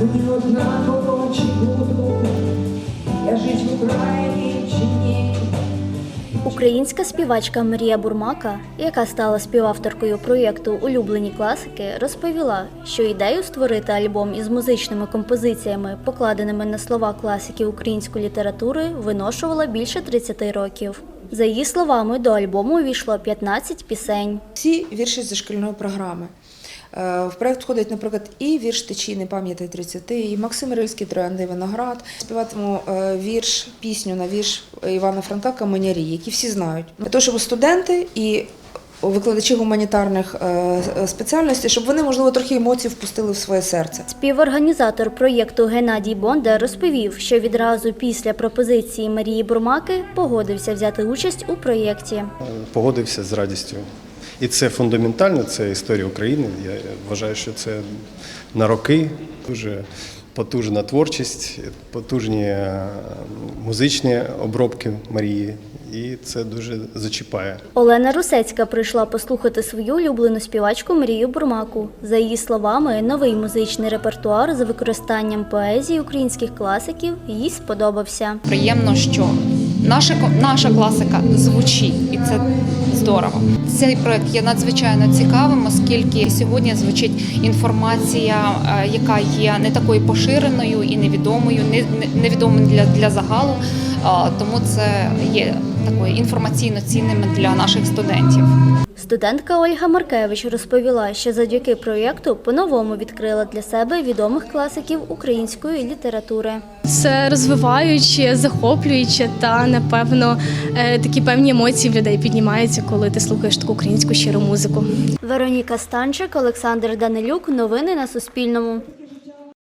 Мені однаково чи буду я жить в Україні чи ні. Українська співачка Марія Бурмака, яка стала співавторкою проєкту Улюблені класики, розповіла, що ідею створити альбом із музичними композиціями, покладеними на слова класиків української літератури, виношувала більше 30 років. За її словами, до альбому увійшло 15 пісень. Всі вірші зі шкільної програми. Е, В проект входить, наприклад, і вірш Течій не пам'ятай 30, і Максим Рильський Троянди Виноград. Співатиму е, вірш, пісню на вірш Івана Франка Каменярі, які всі знають. Для того, щоб студенти і викладачі гуманітарних е, спеціальностей, щоб вони, можливо, трохи емоцій впустили в своє серце. Співорганізатор проєкту Геннадій Бондар розповів, що відразу після пропозиції Марії Бурмаки погодився взяти участь у проєкті. погодився з радістю. І це фундаментально, це історія України. Я вважаю, що це на роки дуже потужна творчість, потужні е, музичні обробки Марії, і це дуже зачіпає. Олена Русецька прийшла послухати свою улюблену співачку Марію Бурмаку. За її словами, новий музичний репертуар за використанням поезії українських класиків їй сподобався. приємно, що наша, наша класика звучить, і це здорово. Цей проект є надзвичайно цікавим, оскільки сьогодні звучить інформація, е, яка є не такою поширеною і невідомою, не, не- невідомою для, для загалу. Тому це є такою інформаційно цінним для наших студентів. Студентка Ольга Маркевич розповіла, що завдяки проєкту по-новому відкрила для себе відомих класиків української літератури. Це розвиваюче, захоплююче та напевно е, такі певні емоції в людей піднімаються, коли ти слухаєш таку українську щиру музику. Вероніка Станчик, Олександр Данилюк. Новини на Суспільному.